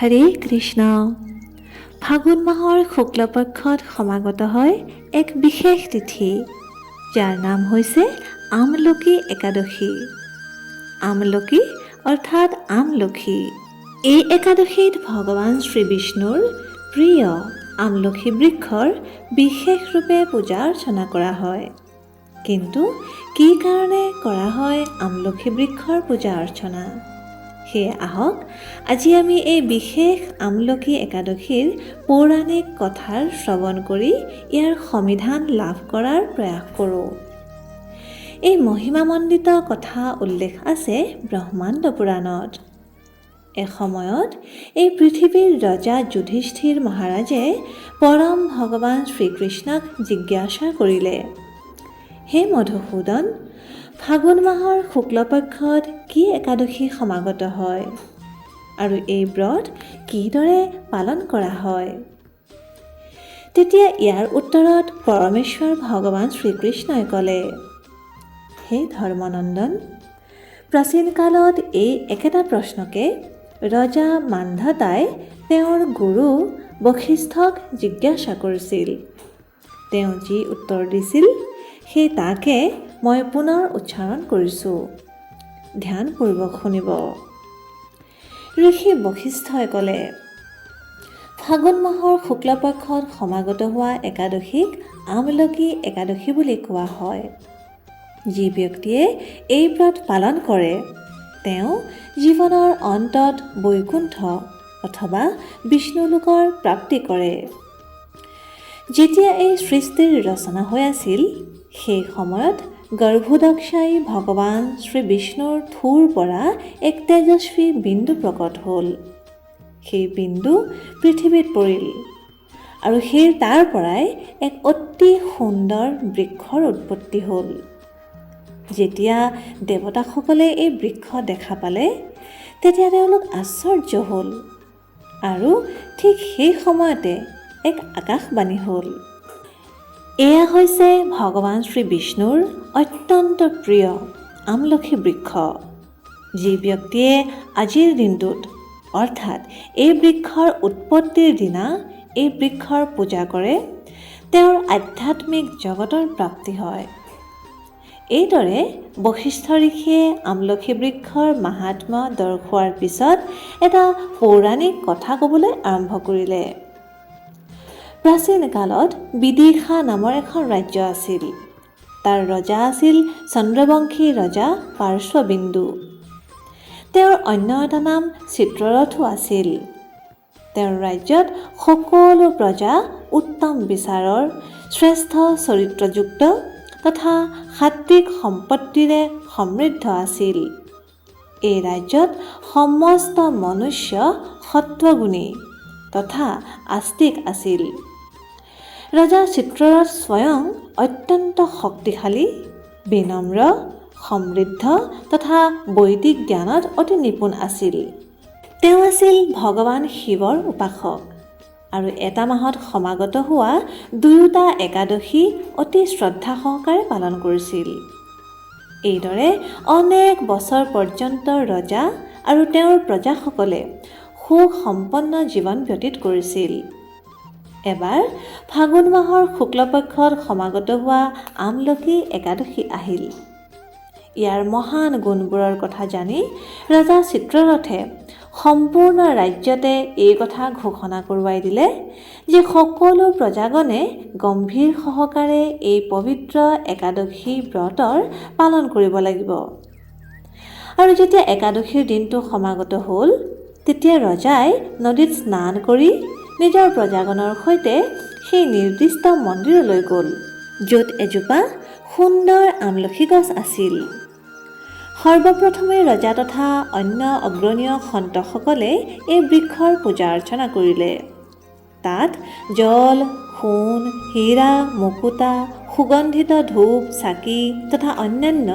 হৰে কৃষ্ণ। ফাগুন মাহৰ শুক্লপক্ষত সমাগত হয় এক বিশেষ তিথি, যাৰ নাম হৈছে আমলখি একাদশী। আমলখি অৰ্থাৎ আমলখি। এই একাদশীত ভগৱান শ্ৰীবিষ্ণুৰ প্ৰিয় আমলখি বৃক্ষৰ বিশেষৰূপে পূজা অৰ্চনা কৰা হয়। কিন্তু কি কাৰণে কৰা হয় আমলখি বৃক্ষৰ পূজা অৰ্চনা? সেয়ে আহক, আজি আমি এই বিশেষ আমলখি একাদশীৰ পৌৰাণিক কথাৰ শ্ৰৱণ কৰি ইয়াৰ সমিধান লাভ কৰাৰ প্ৰয়াস কৰোঁ। এই মহিমামণ্ডিত কথা উল্লেখ আছে ব্ৰহ্মাণ্ড পুৰাণত। এসময়ত এই পৃথিৱীৰ ৰজা যুধিষ্ঠিৰ মহাৰাজে পৰম ভগৱান শ্ৰীকৃষ্ণক জিজ্ঞাসা কৰিলে, হে মধুসূদন ফাগুন মাহৰ শুক্লপক্ষত কি একাদশী সমাগত হয়? আৰু এই ব্ৰত কিদৰে পালন কৰা হয়? তেতিয়া ইয়াৰ উত্তৰত পৰমেশ্বৰ ভগৱান শ্ৰীকৃষ্ণই ক'লে, হে ধৰ্মনন্দন, প্ৰাচীন কালত এই একেটা প্ৰশ্নকে ৰজা মান্ধাতাই তেওঁৰ গুৰু বশিষ্ঠক জিজ্ঞাসা কৰিছিল। তেওঁ যি উত্তৰ দিছিল, সেই তাকে মই পুনৰ উচ্চাৰণ কৰিছোঁ। ধ্যানপূৰ্বক শুনিব। ঋষি বশিষ্ঠই ক'লে ফাগুন মাহৰ শুক্লপক্ষত সমাগত হোৱা একাদশীক আমলখি একাদশী বুলি কোৱা হয়। যি ব্যক্তিয়ে এই ব্ৰত পালন কৰে তেওঁ জীৱনৰ অন্তত বৈকুণ্ঠ অথবা বিষ্ণুলোকৰ প্ৰাপ্তি কৰে। যেতিয়া এই সৃষ্টিৰ ৰচনা হৈ আছিল সেই সময়ত গৰ্ভোদক্ষাই ভগৱান শ্ৰী বিষ্ণুৰ থুৰ পৰা এক তেজস্বী বিন্দু প্ৰকট হ'ল। সেই বিন্দু পৃথিৱীত পৰিল আৰু সেই তাৰ পৰাই এক অতি সুন্দৰ বৃক্ষৰ উৎপত্তি হ'ল। যেতিয়া দেৱতাসকলে এই বৃক্ষ দেখা পালে, তেতিয়া তেওঁলোক আশ্চৰ্য হ'ল আৰু ঠিক সেই সময়তে এক আকাশবাণী হ'ল। এয়া হৈছে ভগৱান শ্ৰী বিষ্ণুৰ অত্যন্ত প্ৰিয় আমলখি বৃক্ষ। যি ব্যক্তিয়ে আজিৰ দিনটোত অৰ্থাৎ এই বৃক্ষৰ উৎপত্তিৰ দিনা এই বৃক্ষৰ পূজা কৰে তেওঁৰ আধ্যাত্মিক জগতৰ প্ৰাপ্তি হয়। এইদৰে বশিষ্ঠ ঋষিয়ে আমলখি বৃক্ষৰ মাহাত্ম্য দৰ্শোৱাৰ পিছত এটা পৌৰাণিক কথা ক'বলৈ আৰম্ভ কৰিলে। প্ৰাচীন কালত বিদিশা নামৰ এখন ৰাজ্য আছিল। তাৰ ৰজা আছিল চন্দ্ৰবংশী ৰজা পাৰ্শ্ববিন্দু। তেওঁৰ অন্য এটা নাম চিত্ৰৰথো আছিল। তেওঁৰ ৰাজ্যত সকলো প্ৰজা উত্তম বিচাৰৰ শ্ৰেষ্ঠ চৰিত্ৰযুক্ত তথা সাত্বিক সম্পত্তিৰে সমৃদ্ধ আছিল। এই ৰাজ্যত সমস্ত মনুষ্য সত্বগুণী তথা আস্তিক আছিল। ৰজা চিত্ৰৰথ স্বয়ং অত্যন্ত শক্তিশালী বিনম্ৰ সমৃদ্ধ তথা বৈদিক জ্ঞানত অতি নিপুণ আছিল। তেওঁ আছিল ভগৱান শিৱৰ উপাসক আৰু এটা মাহত সমাগত হোৱা দুয়োটা একাদশী অতি শ্ৰদ্ধা সহকাৰে পালন কৰিছিল। এইদৰে অনেক বছৰ পৰ্যন্ত ৰজা আৰু তেওঁৰ প্ৰজাসকলে সুখ সম্পন্ন জীৱন ব্যতীত কৰিছিল। এবাৰ ফাগুন মাহৰ শুক্লপক্ষত সমাগত হোৱা আমলখি একাদশী আহিল। ইয়াৰ মহান গুণবোৰৰ কথা জানি ৰজা চিত্ৰৰথে সম্পূৰ্ণ ৰাজ্যতে এই কথা ঘোষণা কৰোৱাই দিলে যে সকলো প্ৰজাগণে গম্ভীৰ সহকাৰে এই পবিত্ৰ একাদশী ব্ৰতৰ পালন কৰিব লাগিব। আৰু যেতিয়া একাদশীৰ দিনটো সমাগত হ'ল তেতিয়া ৰজাই নদীত স্নান কৰি নিজৰ প্ৰজাগণৰ সৈতে সেই নিৰ্দিষ্ট মন্দিৰলৈ গ'ল য'ত এজোপা সুন্দৰ আমলখি গছ আছিল। সৰ্বপ্ৰথমে ৰজা তথা অন্য অগ্ৰণীয় সন্তসকলে এই বৃক্ষৰ পূজা অৰ্চনা কৰিলে। তাত জল সোণ হীৰা মুকুতা সুগন্ধিত ধূপ চাকি তথা অন্যান্য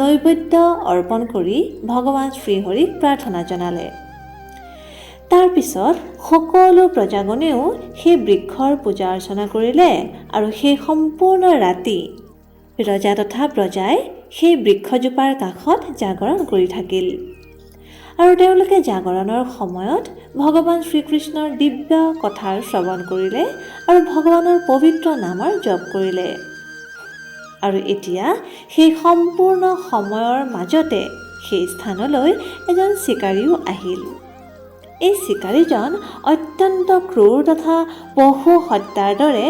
নৈবেদ্য অৰ্পণ কৰি ভগৱান শ্ৰীহৰিক প্ৰাৰ্থনা জনালে। তাৰপিছত সকলো প্ৰজাগণেও সেই বৃক্ষৰ পূজা অৰ্চনা কৰিলে আৰু সেই সম্পূৰ্ণ ৰাতি ৰজা তথা প্ৰজাই সেই বৃক্ষজোপাৰ কাষত জাগৰণ কৰি থাকিল। আৰু তেওঁলোকে জাগৰণৰ সময়ত ভগৱান শ্ৰীকৃষ্ণৰ দিব্য কথাৰ শ্ৰৱণ কৰিলে আৰু ভগৱানৰ পবিত্ৰ নামৰ জপ কৰিলে। আৰু এতিয়া সেই সম্পূৰ্ণ সময়ৰ মাজতে সেই স্থানলৈ এজন চিকাৰীও আহিল। এই চিকাৰীজন অত্যন্ত ক্ৰূৰ তথা পশু হত্যাৰ দৰে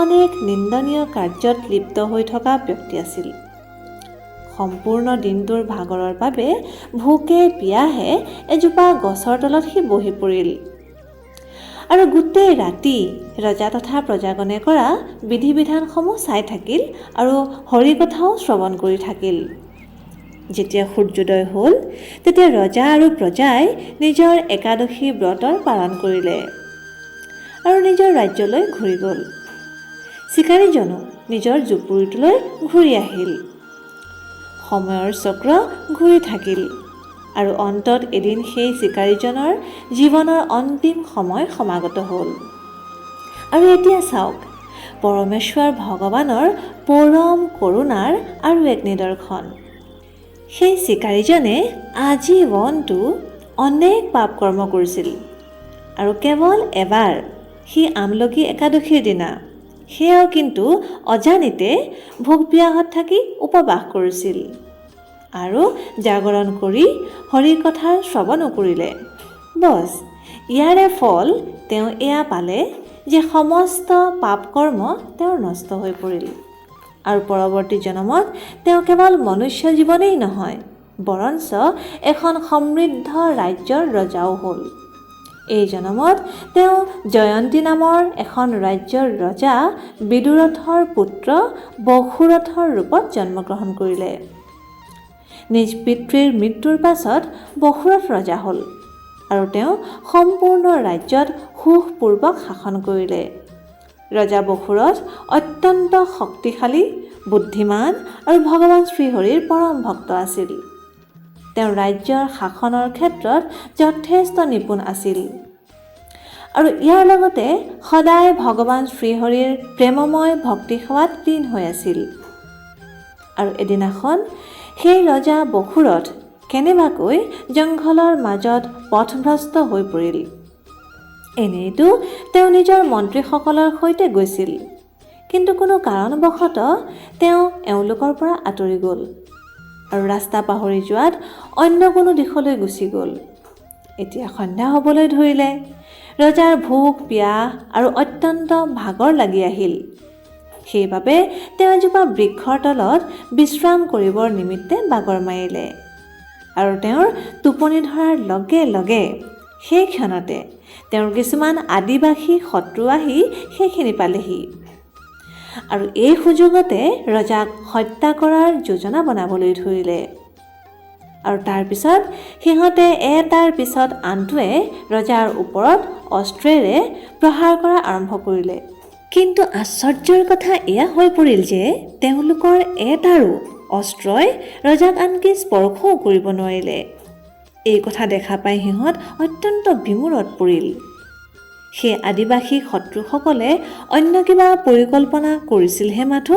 অনেক নিন্দনীয় কাৰ্যত লিপ্ত হৈ থকা ব্যক্তি আছিল। সম্পূৰ্ণ দিনটোৰ ভাগৰৰ বাবে ভোকে পিয়াহে এজোপা গছৰ তলত সি বহি পৰিল। আৰু গোটেই ৰাতি ৰজা তথা প্ৰজাগণে কৰা বিধি বিধানসমূহ চাই থাকিল আৰু হৰিকথাও শ্ৰৱণ কৰি থাকিল। যেতিয়া সূৰ্যোদয় হ'ল, তেতিয়া ৰজা আৰু প্ৰজাই নিজৰ একাদশী ব্ৰতৰ পালন কৰিলে আৰু নিজৰ ৰাজ্যলৈ ঘূৰি গ'ল। চিকাৰীজনো নিজৰ জুপুৰিটোলৈ ঘূৰি আহিল। সময়ৰ চক্ৰ ঘূৰি থাকিল আৰু অন্তত এদিন সেই চিকাৰীজনৰ জীৱনৰ অন্তিম সময় সমাগত হ'ল। আৰু এতিয়া চাওক, পৰমেশ্বৰ ভগৱানৰ পৰম কৰোণাৰ আৰু এক নিদৰ্শন। সেই চিকাৰীজনে আজীৱনটো অনেক পাপ কৰ্ম কৰিছিল। আৰু কেৱল এবাৰ সি আমলখি একাদশীৰ দিনা। সেয়াও কিন্তু অজানিতে ভোক পিয়াহত থাকি উপবাস কৰিছিল। আৰু জাগৰণ কৰি হৰিৰ কথাৰ শ্ৰৱণো কৰিলে বছ, ইয়াৰে ফল তেওঁ এয়া পালে যে সমস্ত পাপ কৰ্ম তেওঁৰ নষ্ট হৈ পৰিল। আৰু পৰৱৰ্তী জনমত তেওঁ কেৱল মনুষ্য জীৱনেই নহয় বৰঞ্চ এখন সমৃদ্ধ ৰাজ্যৰ ৰজাও হ'ল। এই জনমত তেওঁ জয়ন্তী নামৰ এখন ৰাজ্যৰ ৰজা বিদুৰথৰ পুত্ৰ বসুৰথৰ ৰূপত জন্মগ্ৰহণ কৰিলে। নিজ পিতৃৰ মৃত্যুৰ পাছত বসুৰথ ৰজা হ'ল আৰু তেওঁ সম্পূৰ্ণ ৰাজ্যত সুখপূৰ্বক শাসন কৰিলে। ৰজা বসুৰথ অত্যন্ত শক্তিশালী বুদ্ধিমান আৰু ভগৱান শ্ৰীহৰিৰ পৰম ভক্ত আছিল। তেওঁ ৰাজ্যৰ শাসনৰ ক্ষেত্ৰত যথেষ্ট নিপুণ আছিল। আৰু ইয়াৰ লগতে সদায় ভগৱান শ্ৰীহৰিৰ প্ৰেমময় ভক্তি সেৱাত লীন হৈ আছিল। আৰু এদিনাখন সেই ৰজা বসুৰথ কেনেবাকৈ জংঘলৰ মাজত পথভ্ৰষ্ট হৈ পৰিল। এনেইতো তেওঁ নিজৰ মন্ত্ৰীসকলৰ সৈতে গৈছিল। কিন্তু কোনো কাৰণবশতঃ তেওঁ এওঁলোকৰ পৰা আঁতৰি গ'ল আৰু ৰাস্তা পাহৰি যোৱাত অন্য কোনো দিশলৈ গুচি গ'ল। এতিয়া সন্ধ্যা হ'বলৈ ধৰিলে। ৰজাৰ ভোক পিয়াহ আৰু অত্যন্ত ভাগৰ লাগি আহিল। সেইবাবে তেওঁ এজোপা বৃক্ষৰ তলত বিশ্ৰাম কৰিবৰ নিমিত্তে বাগৰ মাৰিলে আৰু তেওঁৰ টোপনি ধৰাৰ লগে লগে সেই ক্ষণতে তেওঁৰ কিছুমান আদিবাসী শত্ৰু আহি সেইখিনি পালেহি। আৰু এই সুযোগতে ৰজাক হত্যা কৰাৰ যোজনা বনাবলৈ ধৰিলে। আৰু তাৰপিছত সিহঁতে এটাৰ পিছত আনটোৱে ৰজাৰ ওপৰত অস্ত্ৰেৰে প্ৰহাৰ কৰা আৰম্ভ কৰিলে। কিন্তু আশ্চৰ্যৰ কথা এয়া হৈ পৰিল যে তেওঁলোকৰ এটাৰো অস্ত্ৰই ৰজাক আনকি স্পৰ্শও কৰিব নোৱাৰিলে। এই কথা দেখা পাই সিহঁত অত্যন্ত বিমূৰত পৰিল। সেই আদিবাসী শত্ৰুসকলে অন্য কিবা পৰিকল্পনা কৰিছিলহে মাথো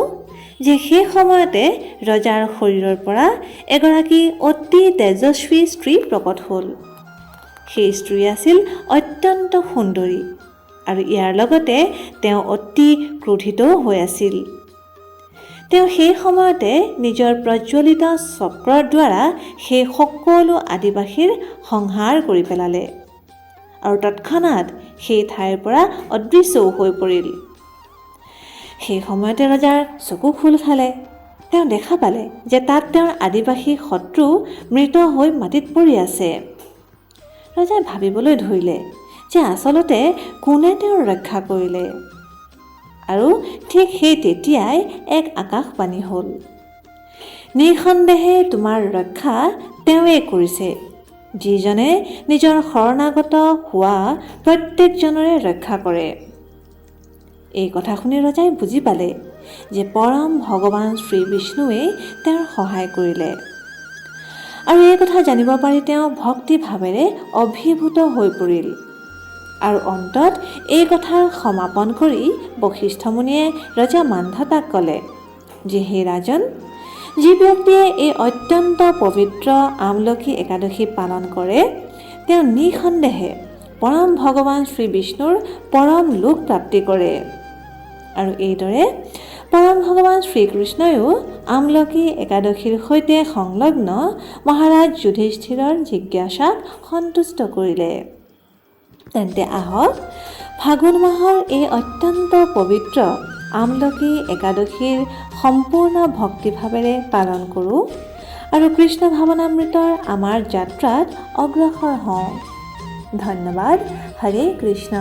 যে সেই সময়তে ৰজাৰ শৰীৰৰ পৰা এগৰাকী অতি তেজস্বী স্ত্ৰী প্ৰকট হ'ল। সেই স্ত্ৰী আছিল অত্যন্ত সুন্দৰী আৰু ইয়াৰ লগতে তেওঁ অতি ক্ৰোধিতও হৈ আছিল। তেওঁ সেই সময়তে নিজৰ প্ৰজ্বলিত চক্ৰৰ দ্বাৰা সেই সকলো আদিবাসীৰ সংহাৰ কৰি পেলালে। আৰু তৎক্ষণাত সেই ঠাইৰ পৰা অদৃশ্যও হৈ পৰিল। সেই সময়তে ৰজাৰ চকু খোল খালে। তেওঁ দেখা পালে যে তাত তেওঁৰ আদিবাসী শত্ৰু মৃত হৈ মাটিত পৰি আছে। ৰজাই ভাবিবলৈ ধৰিলে যে আচলতে কোনে তেওঁৰ ৰক্ষা কৰিলে। আৰু ঠিক সেই তেতিয়াই এক আকাশবাণী হ'ল। নিঃসন্দেহে তোমাৰ ৰক্ষা তেওঁৱে কৰিছে। যিজনে নিজৰ শৰণাগত হোৱা প্ৰত্যেকজনৰে ৰক্ষা কৰে। এই কথা শুনি ৰজাই বুজি পালে যে পৰম ভগৱান শ্ৰী বিষ্ণুৱেই তেওঁৰ সহায় কৰিলে। আৰু এই কথা জানিব পাৰি তেওঁ ভক্তিভাৱেৰে অভিভূত হৈ পৰিল। আৰু অন্তত এই কথাৰ সমাপন কৰি বশিষ্ঠ মুনিয়ে ৰজা মান্ধাতাক ক'লে, যে হে ৰাজন, যি ব্যক্তিয়ে এই অত্যন্ত পবিত্ৰ আমলখি একাদশী পালন কৰে, তেওঁ নিঃসন্দেহে পৰম ভগৱান শ্ৰী বিষ্ণুৰ পৰম লোক প্ৰাপ্তি কৰে। আৰু এইদৰে পৰম ভগৱান শ্ৰীকৃষ্ণইও আমলকি একাদশীৰ সৈতে সংলগ্ন মহাৰাজ যুধিষ্ঠিৰৰ জিজ্ঞাসাক সন্তুষ্ট কৰিলে। তেন্তে আহক, ফাগুন মাহৰ এই অত্যন্ত পবিত্ৰ আমলকি একাদশীৰ সম্পূৰ্ণ ভক্তিভাৱেৰে পালন কৰোঁ আৰু কৃষ্ণ ভাৱনামৃতৰ আমাৰ যাত্ৰাত অগ্ৰসৰ হওঁ। ধন্যবাদ। হৰে কৃষ্ণ।